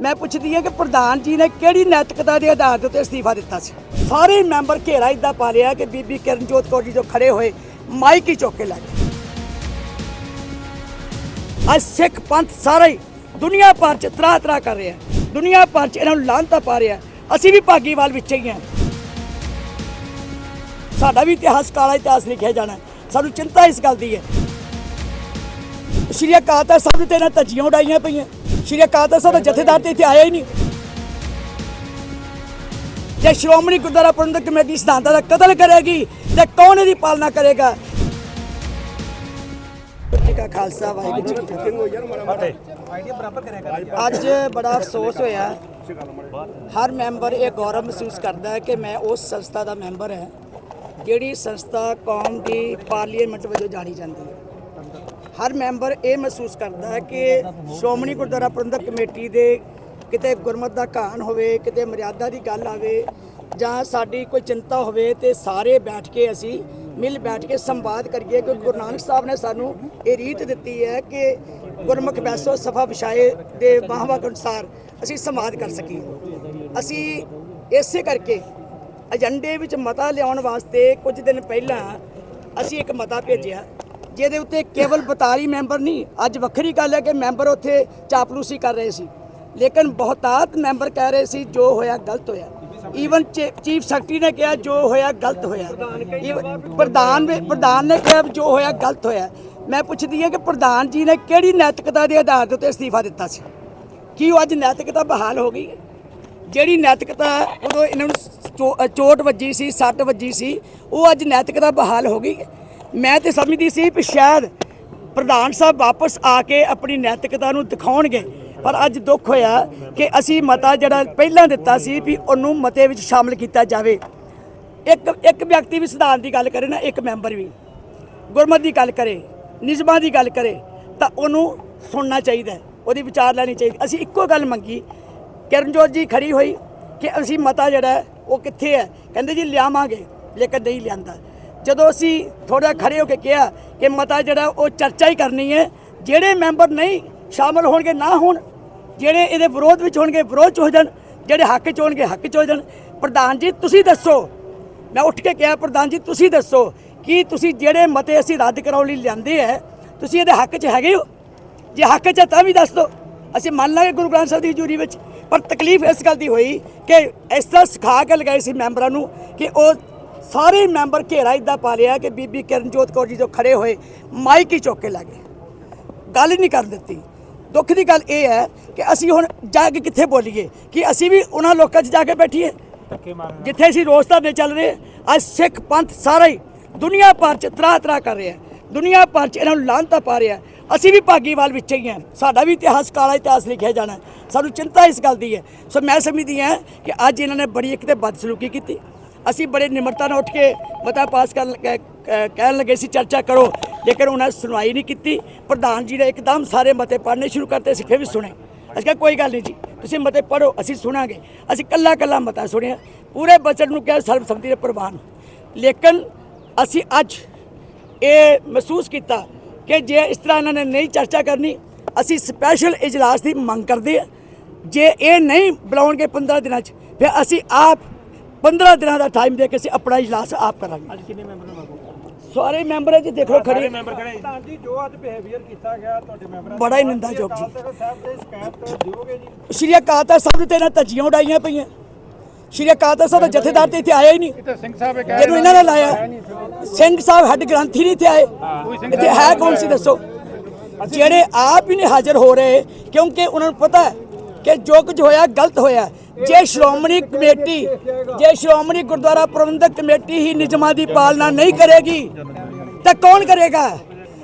ਮੈਂ ਪੁੱਛਦੀ ਹਾਂ ਕਿ ਪ੍ਰਧਾਨ ਜੀ ਨੇ ਕਿਹੜੀ ਨੈਤਿਕਤਾ ਦੇ ਆਧਾਰ ਦੇ ਉੱਤੇ ਅਸਤੀਫਾ ਦਿੱਤਾ ਸੀ? ਸਾਰੇ ਮੈਂਬਰ ਘੇਰਾ ਇਦਾਂ ਪਾ ਲਿਆ ਕਿ ਬੀਬੀ ਕਿਰਨਜੋਤ ਕੌਰ ਜੀ ਜੋ ਖੜੇ ਹੋਏ, ਮਾਈਕ ਹੀ ਚੁੱਕ ਕੇ ਲੈ ਗਏ। ਅੱਜ ਸਿੱਖ ਪੰਥ ਸਾਰਾ ਹੀ ਦੁਨੀਆ ਭਰ ਚ ਤਰਾ ਤਰਾ ਕਰ ਰਿਹਾ ਦੁਨੀਆ ਭਰ ਚ ਇਹਨਾਂ ਨੂੰ ਲਾਂਤਾ ਪਾ ਰਿਹਾ ਅਸੀਂ ਵੀ ਭਾਗੀਵਾਲ ਵਿੱਚ ਹੀ ਹਾਂ। ਸਾਡਾ ਵੀ ਇਤਿਹਾਸ ਕਾਲਾ ਇਤਿਹਾਸ ਲਿਖਿਆ ਜਾਣਾ ਸਾਨੂੰ ਚਿੰਤਾ ਇਸ ਗੱਲ ਦੀ ਹੈ। ਸ਼੍ਰੀ ਅਕਾਲ ਤਖਤ ਸਾਹਿਬ ਤੇ ਇਹਨਾਂ ਧੱਜੀਆਂ ਉਡਾਈਆਂ ਪਈਆਂ। ਸ਼੍ਰੀ ਅਕਾਲ ਤਖਤ ਸਾਹਿਬ ਦਾ ਜਥੇਦਾਰ ਤੇ ਇੱਥੇ ਆਇਆ ਹੀ ਨਹੀਂ। ਜੇ ਸ਼੍ਰੋਮਣੀ ਗੁਰਦੁਆਰਾ ਪ੍ਰਬੰਧਕ ਕਮੇਟੀ ਸਿਧਾਂਤਾਂ ਦਾ ਕਤਲ ਕਰੇਗੀ, ਤੇ ਕੌਣ ਇਹਦੀ ਪਾਲਣਾ ਕਰੇਗਾ? ਜੀ ਕਾ ਖਾਲਸਾ, ਵਾਹਿਗੁਰੂ ਜੀ ਕੀ ਫਤਿਹ। ਅੱਜ ਬੜਾ ਅਫਸੋਸ ਹੋਇਆ। ਹਰ ਮੈਂਬਰ ਇਹ ਗੌਰਵ ਮਹਿਸੂਸ ਕਰਦਾ ਹੈ ਕਿ ਮੈਂ ਉਸ ਸੰਸਥਾ ਦਾ ਮੈਂਬਰ ਹਾਂ, ਜਿਹੜੀ ਸੰਸਥਾ ਕੌਮ ਦੀ ਪਾਰਲੀਮੈਂਟ ਵਜੋਂ ਜਾਣੀ ਜਾਂਦੀ ਹੈ। ਹਰ ਮੈਂਬਰ ਇਹ ਮਹਿਸੂਸ ਕਰਦਾ ਹੈ ਕਿ ਸ਼੍ਰੋਮਣੀ ਗੁਰਦੁਆਰਾ ਪ੍ਰਬੰਧਕ ਕਮੇਟੀ ਦੇ ਕਿਤੇ ਗੁਰਮਤ ਦਾ ਘਾਣ ਹੋਵੇ, ਕਿਤੇ ਮਰਿਆਦਾ ਦੀ ਗੱਲ ਆਵੇ ਜਾਂ ਸਾਡੀ ਕੋਈ ਚਿੰਤਾ ਹੋਵੇ ਤੇ ਸਾਰੇ ਬੈਠ ਕੇ ਅਸੀਂ ਮਿਲ ਬੈਠ ਕੇ ਸੰਵਾਦ ਕਰੀਏ। ਕਿ ਗੁਰੂ ਨਾਨਕ ਸਾਹਿਬ ਨੇ ਸਾਨੂੰ ਇਹ ਰੀਤ ਦਿੱਤੀ ਹੈ ਕਿ ਗੁਰਮੁਖ ਬੈਸੋ ਸਫਾ ਵਿਛਾਏ ਦੇ ਵਾਹਵਾਕ ਅਨੁਸਾਰ ਅਸੀਂ ਸੰਵਾਦ ਕਰ ਸਕੀਏ। ਅਸੀਂ ਇਸੇ ਕਰਕੇ ਏਜੰਡੇ ਵਿੱਚ ਮਤਾ ਲਿਆਉਣ ਵਾਸਤੇ ਕੁਝ ਦਿਨ ਪਹਿਲਾਂ ਅਸੀਂ ਇੱਕ ਮਤਾ ਭੇਜਿਆ। ਜਿਹਦੇ ਉੱਤੇ ਕੇਵਲ 42 ਮੈਂਬਰ ਨਹੀਂ, ਅੱਜ ਵੱਖਰੀ ਗੱਲ ਹੈ ਕਿ ਮੈਂਬਰ ਉੱਥੇ ਚਾਪਲੂਸੀ ਕਰ ਰਹੇ ਸੀ। ਲੇਕਿਨ ਬਹੁਤਾਤ ਮੈਂਬਰ ਕਹਿ ਰਹੇ ਸੀ, ਜੋ ਹੋਇਆ ਗਲਤ ਹੋਇਆ। ਈਵਨ ਚੀਫ ਸੈਕਟਰੀ ਨੇ ਕਿਹਾ, ਜੋ ਹੋਇਆ ਗਲਤ ਹੋਇਆ। ਪ੍ਰਧਾਨ ਵੀ- ਪ੍ਰਧਾਨ ਨੇ ਕਿਹਾ ਜੋ ਹੋਇਆ ਗਲਤ ਹੋਇਆ। ਮੈਂ ਪੁੱਛਦੀ ਹਾਂ ਕਿ ਪ੍ਰਧਾਨ ਜੀ ਨੇ ਕਿਹੜੀ ਨੈਤਿਕਤਾ ਦੇ ਆਧਾਰ ਦੇ ਉੱਤੇ ਅਸਤੀਫਾ ਦਿੱਤਾ ਸੀ? ਕੀ ਉਹ ਅੱਜ ਨੈਤਿਕਤਾ ਬਹਾਲ ਹੋ ਗਈ? ਹੈ ਜਿਹੜੀ ਨੈਤਿਕਤਾ ਉਦੋਂ ਇਹਨਾਂ ਨੂੰ ਚੋ- ਚੋਟ ਵੱਜੀ ਸੀ, ਸੱਟ ਵੱਜੀ ਸੀ, ਉਹ ਅੱਜ ਨੈਤਿਕਤਾ ਬਹਾਲ ਹੋ ਗਈ? ਹੈ। ਮੈਂ ਤੇ ਸਮਝਦੀ ਸੀ ਵੀ ਸ਼ਾਇਦ ਪ੍ਰਧਾਨ ਸਾਹਿਬ ਵਾਪਸ ਆ ਕੇ ਆਪਣੀ ਨੈਤਿਕਤਾ ਨੂੰ ਦਿਖਾਉਣਗੇ ਪਰ ਅੱਜ ਦੁੱਖ ਹੋਇਆ ਕਿ ਅਸੀਂ ਮਤਾ ਜਿਹੜਾ ਪਹਿਲਾਂ ਦਿੱਤਾ ਸੀ ਵੀ ਉਹਨੂੰ ਮਤੇ ਵਿੱਚ ਸ਼ਾਮਲ ਕੀਤਾ ਜਾਵੇ। ਇੱਕ ਇੱਕ ਵਿਅਕਤੀ ਵੀ ਸਿਧਾਂਤ ਦੀ ਗੱਲ ਕਰੇ ਨਾ ਇੱਕ ਮੈਂਬਰ ਵੀ। ਗੁਰਮਤ ਦੀ ਗੱਲ ਕਰੇ ਨਿਯਮਾਂ ਦੀ ਗੱਲ ਕਰੇ ਤਾਂ ਉਹਨੂੰ ਸੁਣਨਾ ਚਾਹੀਦਾ ਹੈ, ਉਹਦੀ ਵਿਚਾਰ ਲੈਣੀ ਚਾਹੀਦੀ। ਅਸੀਂ ਇੱਕੋ ਗੱਲ ਮੰਗੀ ਕਿਰਨਜੋਤ ਜੀ ਖੜੀ ਹੋਈ ਕਿ ਅਸੀਂ ਮਤਾ ਜਿਹੜਾ ਹੈ, ਉਹ ਕਿੱਥੇ ਹੈ? ਕਹਿੰਦੇ ਜੀ ਲਿਆਵਾਂਗੇ ਲੇਕਿਨ ਨਹੀਂ ਲਿਆਂਦਾ। ਜਦੋਂ ਅਸੀਂ ਥੋੜਾ ਖੜੇ ਹੋ ਕੇ ਕਿਹਾ ਕਿ ਮਤਾ ਜਿਹੜਾ ਉਹ ਚਰਚਾ ਹੀ ਕਰਨੀ ਹੈ, ਜਿਹੜੇ ਮੈਂਬਰ ਨਹੀਂ ਸ਼ਾਮਲ ਹੋਣਗੇ ਨਾ ਹੋਣ, ਜਿਹੜੇ ਇਹਦੇ ਵਿਰੋਧ ਵਿੱਚ ਹੋਣਗੇ ਵਿਰੋਧ ਚ ਹੋ ਜਾਣ, ਜਿਹੜੇ ਹੱਕ ਚ ਹੋਣਗੇ ਹੱਕ ਚ ਹੋ ਜਾਣ। ਪ੍ਰਧਾਨ ਜੀ, ਤੁਸੀਂ ਦੱਸੋ। ਮੈਂ ਉੱਠ ਕੇ ਕਿਹਾ, ਪ੍ਰਧਾਨ ਜੀ, ਤੁਸੀਂ ਦੱਸੋ ਕਿ ਤੁਸੀਂ ਜਿਹੜੇ ਮਤੇ ਅਸੀਂ ਰੱਦ ਕਰਾਉਣ ਲਈ ਲਿਆਂਦੇ ਐ ਤੁਸੀਂ ਇਹਦੇ ਹੱਕ 'ਚ ਹੈਗੇ ਹੋ? ਜੇ ਹੱਕ 'ਚ ਹੈ ਤਾਂ ਵੀ ਦੱਸ ਦਿਓ। ਅਸੀਂ ਮੰਨ ਲਾਂਗੇ ਗੁਰੂ ਗ੍ਰੰਥ ਸਾਹਿਬ ਦੀ ਹਜ਼ੂਰੀ ਵਿੱਚ, ਪਰ ਤਕਲੀਫ ਇਸ ਗੱਲ ਦੀ ਹੋਈ ਕਿ ਇਸ ਤਰ੍ਹਾਂ ਸਿਖਾ ਕੇ ਲਗਾਏ ਸੀ ਮੈਂਬਰਾਂ ਨੂੰ ਕਿ ਉਹ ਸਾਰੇ ਮੈਂਬਰ ਘੇਰਾ ਇਦਾਂ ਪਾ ਲਿਆ ਕਿ ਬੀਬੀ ਕਿਰਨਜੋਤ ਕੌਰ ਜੀ ਜੋ ਖੜੇ ਹੋਏ ਮਾਈਕ ਹੀ ਚੁੱਕ ਕੇ ਲੈ ਗਏ। ਗੱਲ ਹੀ ਨਹੀਂ ਕਰ ਦਿੱਤੀ। ਦੁੱਖ ਦੀ ਗੱਲ ਇਹ ਹੈ ਕਿ ਅਸੀਂ ਹੁਣ ਜਾ ਕੇ ਕਿੱਥੇ ਬੋਲੀਏ? ਕਿ ਅਸੀਂ ਵੀ ਉਹਨਾਂ ਲੋਕਾਂ 'ਚ ਜਾ ਕੇ ਬੈਠੀਏ? ਜਿੱਥੇ ਅਸੀਂ ਰੋਜ਼ ਧਰਨੇ ਚੱਲ ਰਹੇ ਅੱਜ ਸਿੱਖ ਪੰਥ ਸਾਰਾ ਹੀ ਦੁਨੀਆ ਭਰ ਚ ਤਰਾ ਤਰਾ ਕਰ ਰਿਹਾ ਦੁਨੀਆ ਭਰ ਚ ਇਹਨਾਂ ਨੂੰ ਲਾਂਤਾ ਪਾ ਰਿਹਾ ਅਸੀਂ ਵੀ ਭਾਗੀਵਾਲ ਵਿੱਚ ਹੀ ਹਾਂ। ਸਾਡਾ ਵੀ ਇਤਿਹਾਸ ਕਾਲਾ ਇਤਿਹਾਸ ਲਿਖਿਆ ਜਾਣਾ। ਸਾਨੂੰ ਚਿੰਤਾ ਇਸ ਗੱਲ ਦੀ ਹੈ। ਸੋ ਮੈਂ ਸਮਝਦੀ ਹਾਂ ਕਿ ਅੱਜ ਇਹਨਾਂ ਨੇ ਬੜੀ ਇੱਕ ਤੇ ਬਦਸਲੂਕੀ ਕੀਤੀ। ਅਸੀਂ ਬੜੇ ਨਿਮਰਤਾ ਨਾਲ ਉੱਠ ਕੇ ਮਤਾ ਪਾਸ ਕਰਨ ਕਹਿਣ ਲੱਗੇ ਸੀ, ਚਰਚਾ ਕਰੋ। ਲੇਕਿਨ ਉਹਨਾਂ ਨੇ ਸੁਣਵਾਈ ਨਹੀਂ ਕੀਤੀ, ਪ੍ਰਧਾਨ ਜੀ ਨੇ ਇੱਕਦਮ ਸਾਰੇ ਮਤੇ ਪੜ੍ਹਨੇ ਸ਼ੁਰੂ ਕਰਤੇ, ਅਸੀਂ ਫਿਰ ਵੀ ਸੁਣੇ। ਅਸੀਂ ਕਿਹਾ, ਕੋਈ ਗੱਲ ਨਹੀਂ ਜੀ, ਤੁਸੀਂ ਮਤੇ ਪੜੋ ਅਸੀਂ ਸੁਣਾਂਗੇ। ਅਸੀਂ ਕੱਲਾ ਕੱਲਾ ਮਤਾ ਸੁਣਿਆ। ਪੂਰੇ ਬਜਟ ਨੂੰ ਕਿਹਾ ਸਰਬਸੰਮਤੀ ਦੇ ਪ੍ਰਵਾਨ। ਲੇਕਿਨ ਅਸੀਂ ਅੱਜ ਇਹ ਮਹਿਸੂਸ ਕੀਤਾ ਕਿ ਜੇ ਇਸ ਤਰ੍ਹਾਂ ਇਹਨਾਂ ਨੇ ਨਹੀਂ ਚਰਚਾ ਕਰਨੀ, ਅਸੀਂ ਸਪੈਸ਼ਲ ਇਜਲਾਸ ਦੀ ਮੰਗ ਕਰਦੇ ਹਾਂ। ਜੇ ਇਹ ਨਹੀਂ ਬੁਲਾਉਣਗੇ 15 ਦਿਨਾਂ 'ਚ, ਫਿਰ ਅਸੀਂ ਆਪ 15 ਦਿਨਾਂ ਦਾ ਟਾਈਮ ਦੇ ਕੇ ਅਸੀਂ ਆਪਣਾ ਇਜਲਾਸ ਆਪ ਕਰਾਂਗੇ। ਅੱਜ ਕਿੰਨੇ ਮੈਂਬਰ ਨੇ ਸਾਰੇ ਮੈਂਬਰ ਜੀ ਦੇਖ ਖੜੇ। ਮੈਂਬਰ ਖੜੇ। ਪ੍ਰਧਾਨ ਜੀ ਜੋ ਅੱਜ ਬਿਹੇਵੀਅਰ ਕੀਤਾ ਗਿਆ ਤੁਹਾਡੇ ਮੈਂਬਰਾਂ ਬੜਾ ਹੀ ਨਿੰਦਾਯੋਗ ਜੀ। ਸਾਹਿਬ ਸ਼ਿਕਾਇਤ ਦਿਓਗੇ ਜੀ? ਸ਼੍ਰੀ ਅਕਾਲ ਤਖਤ ਸਾਹਿਬ ਤੇ ਇਹਨਾਂ ਧੱਜੀਆਂ ਉਡਾਈਆਂ ਪਈਆਂ। ਸ਼੍ਰੀ ਅਕਾਲ ਤਖਤ ਸਾਹਿਬ ਦਾ ਜਥੇਦਾਰ ਤੇ ਇੱਥੇ ਆਇਆ ਹੀ ਨਹੀਂ। ਤੇ ਸਿੰਘ ਸਾਹਿਬ ਇਹ ਕਹਿ ਜਿਹਨੂੰ ਇਹਨਾਂ ਨੇ ਲਾਇਆ। ਸਿੰਘ ਸਾਹਿਬ ਹੈੱਡ ਗ੍ਰੰਥੀ ਨਹੀਂ ਇੱਥੇ ਆਏ। ਇੱਥੇ ਹੈ ਕੌਣ ਸੀ ਦੱਸੋ? ਜਿਹੜੇ ਆਪ ਹੀ ਨਹੀਂ ਹਾਜ਼ਰ ਹੋ ਰਹੇ ਕਿਉਂਕਿ ਉਹਨਾਂ ਨੂੰ ਪਤਾ ਹੈ ਕਿ ਜੋ ਕੁਝ ਹੋਇਆ ਗਲਤ ਹੋਇਆ। ਜੇ ਸ਼੍ਰੋਮਣੀ ਕਮੇਟੀ, ਜੇ ਸ਼੍ਰੋਮਣੀ ਗੁਰਦੁਆਰਾ ਪ੍ਰਬੰਧਕ ਕਮੇਟੀ ਹੀ ਨਿਯਮਾਂ ਦੀ ਪਾਲਣਾ ਨਹੀਂ ਕਰੇਗੀ, ਤਾਂ ਕੌਣ ਕਰੇਗਾ?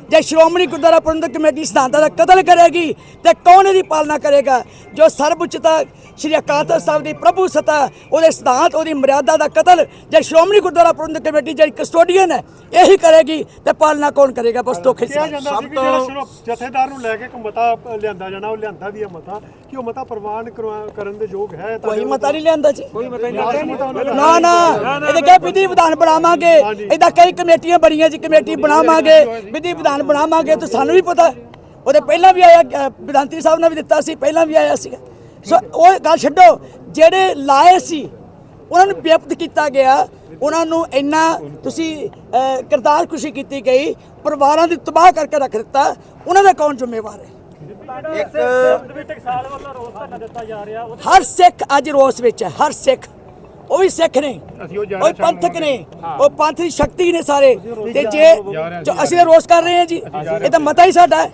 ਜੇ ਸ਼੍ਰੋਮਣੀ ਗੁਰਦੁਆਰਾ ਪ੍ਰਬੰਧਕ ਕਮੇਟੀ ਸਿਧਾਂਤਾਂ ਦਾ ਕਤਲ ਕਰੇਗੀ ਤੇ ਕੌਣ ਇਹਦੀ ਪਾਲਣਾ ਕਰੇਗਾ? ਜੋ ਸਰਬਉੱਚਤਾ ਸ਼੍ਰੀ ਅਕਾਲ ਤਖ਼ਤ ਸਾਹਿਬ ਦੀ ਪ੍ਰਭੂ ਸਤਾ ਉਹਦੇ ਸਿਧਾਂਤ ਉਹਦੀ ਮਰਿਆਦਾ ਦਾ ਕਤਲ ਜੇ ਸ਼੍ਰੋਮਣੀ ਗੁਰਦੁਆਰਾ ਪ੍ਰਬੰਧਕ ਕਮੇਟੀ ਜਿਹੜੀ ਕਸਟੋਡੀਅਨ ਹੈ ਇਹੀ ਕਰੇਗੀ ਤੇ ਪਾਲਣਾ ਕੌਣ ਕਰੇਗਾ? ਬਸ ਧੋਖੇ ਕਿਹਾ ਸੀ ਜਾਂਦਾ ਸੀ ਕਿ ਜਿਹੜਾ ਸਿਰਫ ਜਥੇਦਾਰ ਨੂੰ ਲੈ ਕੇ ਇੱਕ ਮਤਾ ਲਿਆਂਦਾ ਜਾਣਾ ਉਹ ਲਿਆਂਦਾ ਵੀ ਹੈ ਮਤਾ ਕਿ ਉਹ ਮਤਾ ਪ੍ਰਵਾਨ ਕਰਵਾ- ਕਰਨ ਦੇ ਯੋਗ ਹੈ ਕੋਈ ਮਤਾ ਨਹੀਂ ਲਿਆਂਦਾ ਜੀ। ਕੋਈ ਮਤਾ ਨਹੀਂ ਨਾ ਨਾ ਇਹਦੇ ਕੇ ਵਿਧੀ ਵਿਧਾਨ ਬਣਾਵਾਂਗੇ। ਇਹਦਾ ਕਈ ਕਮੇਟੀਆਂ ਬਣੀਆਂ ਜੀ ਕਮੇਟੀ ਬਣਾਵਾਂਗੇ। ਵਿਧੀ ਵਿਧਾਨ ਬਣਾਵਾਂਗੇ ਤਾਂ ਸਾਨੂੰ ਵੀ ਪਤਾ ਉਹਦੇ ਪਹਿਲਾਂ ਵੀ ਆਇਆ ਵਿਧਾਨਤੀ ਸਾਹਿਬ ਨੇ ਵੀ ਦਿੱਤਾ ਸੀ ਪਹਿਲਾਂ ਵੀ ਆਇਆ ਸੀ ਸੋ ਉਹ ਗੱਲ ਛੱਡੋ ਜਿਹੜੇ ਲਾਏ ਸੀ ਉਹਨਾਂ ਨੂੰ ਬੇਅਦਬ ਕੀਤਾ ਗਿਆ। ਉਹਨਾਂ ਨੂੰ ਇੰਨਾ ਤੁਸੀਂ ਅਹ, ਕਿਰਦਾਰ ਖੁਸ਼ੀ ਕੀਤੀ ਗਈ ਪਰਿਵਾਰਾਂ ਦੀ ਤਬਾਹ ਕਰਕੇ ਰੱਖ ਦਿੱਤਾ। ਉਹਨਾਂ ਦਾ ਕੌਣ ਜ਼ਿੰਮੇਵਾਰ ਹੈ? ਹਰ ਸਿੱਖ ਅੱਜ ਰੋਸ ਵਿੱਚ ਹੈ ਹਰ ਸਿੱਖ। ਉਹ ਵੀ ਸਿੱਖ ਨੇ। ਅਸੀਂ ਉਹ ਜਾ ਪੰਥਕ ਨੇ। ਉਹ ਪੰਥ ਦੀ ਸ਼ਕਤੀ ਨੇ ਸਾਰੇ। ਤੇ ਜੇ ਜੋ ਅਸੀਂ ਰੋਸ ਕਰ ਰਹੇ ਹਾਂ ਜੀ ਇਹ ਤਾਂ ਮਤਾ ਹੀ ਸਾਡਾ ਹੈ।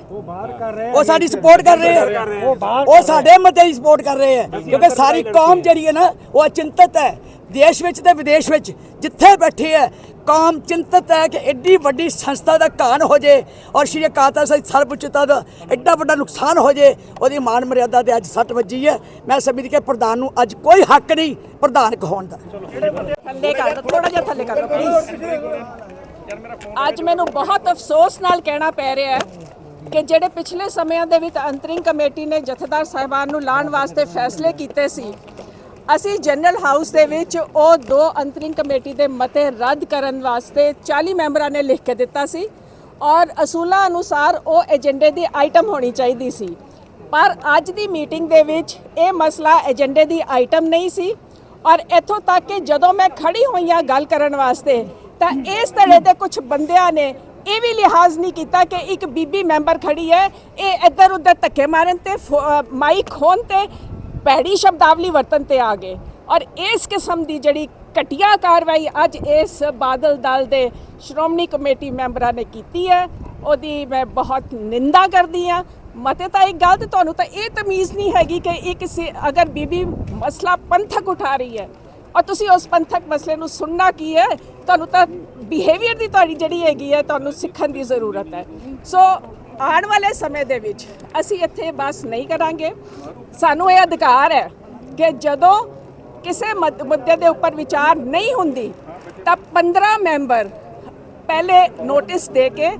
ਉਹ ਸਾਡੀ ਸਪੋਰਟ ਕਰ ਰਹੇ ਹੈ। ਉਹ ਸਾਡੇ ਮਤੇ ਦੀ ਸਪੋਰਟ ਕਰ ਰਹੇ ਹੈ। ਕਿਉਂਕਿ ਸਾਰੀ ਕੌਮ ਜਿਹੜੀ ਹੈ ਨਾ ਉਹ ਅਚਿੰਤਤ ਹੈ। ਦੇਸ਼ ਵਿੱਚ ਤੇ ਵਿਦੇਸ਼ ਵਿੱਚ ਜਿੱਥੇ ਬੈਠੇ ਹੈ ਕੌਮ ਚਿੰਤਤ ਹੈ ਕਿ ਐਡੀ ਵੱਡੀ ਸੰਸਥਾ ਦਾ ਘਾਣ ਹੋ ਜੇ ਔਰ ਸ਼੍ਰੀ ਅਕਾਲ ਸਾਹਿਬ ਸਰਬਉੱਚਤਾ ਦਾ ਐਡਾ ਵੱਡਾ ਨੁਕਸਾਨ ਹੋ ਜੇ, ਉਹਦੀ ਮਾਨ ਮਰਿਆਦਾ ਤੇ ਅੱਜ ਸੱਟ ਵੱਜੀ ਹੈ। ਮੈਂ ਸਮਝਦੀ ਕਿ ਪ੍ਰਧਾਨ ਨੂੰ ਅੱਜ ਕੋਈ ਹੱਕ ਨਹੀਂ ਪ੍ਰਧਾਨ ਕਹਾਉਣ ਦਾ। ਥੱਲੇ ਕਰ ਥੋੜਾ ਜਿਹਾ ਥੱਲੇ ਕਰ ਪਲੀਜ਼ ਅੱਜ ਮੈਨੂੰ ਬਹੁਤ ਅਫਸੋਸ ਨਾਲ ਕਹਿਣਾ ਪੈ ਰਿਹਾ ਹੈ ਕਿ ਜਿਹੜੇ ਪਿਛਲੇ ਸਮਿਆਂ ਦੇ ਵਿੱਚ ਅੰਤਰਿੰਗ ਕਮੇਟੀ ਨੇ ਜਥੇਦਾਰ ਸਾਹਿਬਾਨ ਨੂੰ ਲਾਣ ਵਾਸਤੇ ਫੈਸਲੇ ਕੀਤੇ ਸੀ ਅਸੀਂ ਜਨਰਲ ਹਾਊਸ ਦੇ ਵਿੱਚ ਉਹ ਦੋ ਅੰਤਰਿੰਗ ਕਮੇਟੀ ਦੇ ਮਤੇ ਰੱਦ ਕਰਨ ਵਾਸਤੇ 40 ਮੈਂਬਰਾਂ ਨੇ ਲਿਖ ਕੇ ਦਿੱਤਾ ਸੀ ਔਰ ਅਸੂਲਾਂ ਅਨੁਸਾਰ ਉਹ ਏਜੰਡੇ ਦੀ ਆਈਟਮ ਹੋਣੀ ਚਾਹੀਦੀ ਸੀ। ਪਰ ਅੱਜ ਦੀ ਮੀਟਿੰਗ ਦੇ ਵਿੱਚ ਇਹ ਮਸਲਾ ਏਜੰਡੇ ਦੀ ਆਈਟਮ ਨਹੀਂ ਸੀ ਔਰ ਇੱਥੋਂ ਤੱਕ ਕਿ ਜਦੋਂ ਮੈਂ ਖੜੀ ਹੋਈ ਹਾਂ ਗੱਲ ਕਰਨ ਵਾਸਤੇ ਤਾਂ ਇਸ ਧੜੇ ਦੇ ਕੁਝ ਬੰਦਿਆਂ ਨੇ ਇਹ ਵੀ ਲਿਹਾਜ਼ ਨਹੀਂ ਕੀਤਾ ਕਿ ਇੱਕ ਬੀਬੀ ਮੈਂਬਰ ਖੜੀ ਹੈ ਇਹ ਇੱਧਰ ਉੱਧਰ ਧੱਕੇ ਮਾਰਨ ਤੇ ਫੋ- ਅ, ਮਾਈਕ ਖੋਣ ਤੇ ਭੈੜੀ ਸ਼ਬਦਾਵਲੀ ਵਰਤਨ ਤੇ ਆ ਗਏ। ਔਰ ਇਸ ਕਿਸਮ ਦੀ ਜਿਹੜੀ ਘਟੀਆ ਕਾਰਵਾਈ ਅੱਜ ਇਸ ਬਾਦਲ ਦਲ ਦੇ ਸ਼੍ਰੋਮਣੀ ਕਮੇਟੀ ਮੈਂਬਰਾਂ ਨੇ ਕੀਤੀ ਹੈ, ਉਹਦੀ ਮੈਂ ਬਹੁਤ ਨਿੰਦਾ ਕਰਦੀ ਹਾਂ। ਮਤੇ ਤਾਂ ਇੱਕ ਗੱਲ ਤੇ ਤੁਹਾਨੂੰ ਤਾਂ ਇਹ ਤਮੀਜ਼ ਨਹੀਂ ਹੈਗੀ ਕਿ ਇਹ ਕਿਸੇ ਅਗਰ ਬੀਬੀ ਮਸਲਾ ਪੰਥਕ ਉਠਾ ਰਹੀ ਹੈ, ਔਰ ਤੁਸੀਂ ਉਸ ਪੰਥਕ ਮਸਲੇ ਨੂੰ ਸੁਣਨਾ ਕੀ ਹੈ, ਤੁਹਾਨੂੰ ਤਾਂ ਬਿਹੇਵੀਅਰ ਦੀ ਤੁਹਾਡੀ ਜਿਹੜੀ ਹੈਗੀ ਹੈ, ਤੁਹਾਨੂੰ ਸਿੱਖਣ ਦੀ ਜ਼ਰੂਰਤ ਹੈ। ਸੋ ਆਉਣ ਵਾਲੇ ਸਮੇਂ ਦੇ ਵਿੱਚ ਅਸੀਂ ਇੱਥੇ ਬਸ ਨਹੀਂ ਕਰਾਂਗੇ। ਸਾਨੂੰ ਇਹ ਅਧਿਕਾਰ ਹੈ ਕਿ ਜਦੋਂ ਕਿਸੇ ਮਦ- ਮੁੱਦੇ ਦੇ ਉੱਪਰ ਵਿਚਾਰ ਨਹੀਂ ਹੁੰਦੀ, ਤਾਂ 15 ਮੈਂਬਰ ਪਹਿਲੇ ਨੋਟਿਸ ਦੇ ਕੇ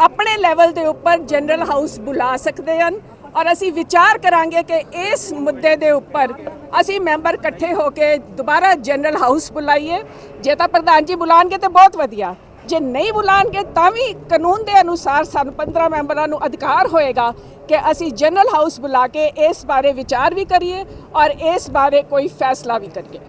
ਆਪਣੇ ਲੈਵਲ ਦੇ ਉੱਪਰ ਜਨਰਲ ਹਾਊਸ ਬੁਲਾ ਸਕਦੇ ਹਨ ਔਰ ਅਸੀਂ ਵਿਚਾਰ ਕਰਾਂਗੇ ਕਿ ਇਸ ਮੁੱਦੇ ਦੇ ਉੱਪਰ ਅਸੀਂ ਮੈਂਬਰ ਇਕੱਠੇ ਹੋ ਕੇ ਦੁਬਾਰਾ ਜਨਰਲ ਹਾਊਸ ਬੁਲਾਈਏ। ਜੇ ਤਾਂ ਪ੍ਰਧਾਨ ਜੀ ਬੁਲਾਣਗੇ ਤੇ ਬਹੁਤ ਵਧੀਆ। ਜੇ ਨਹੀਂ ਬੁਲਾਣਗੇ ਤਾਂ ਵੀ ਕਾਨੂੰਨ ਦੇ ਅਨੁਸਾਰ ਸਾਨੂੰ 15 ਮੈਂਬਰਾਂ ਨੂੰ ਅਧਿਕਾਰ ਹੋਏਗਾ ਕਿ ਅਸੀਂ ਜਨਰਲ ਹਾਊਸ ਬੁਲਾ ਕੇ ਇਸ ਬਾਰੇ ਵਿਚਾਰ ਵੀ ਕਰੀਏ ਔਰ ਇਸ ਬਾਰੇ ਕੋਈ ਫੈਸਲਾ ਵੀ ਕਰੀਏ।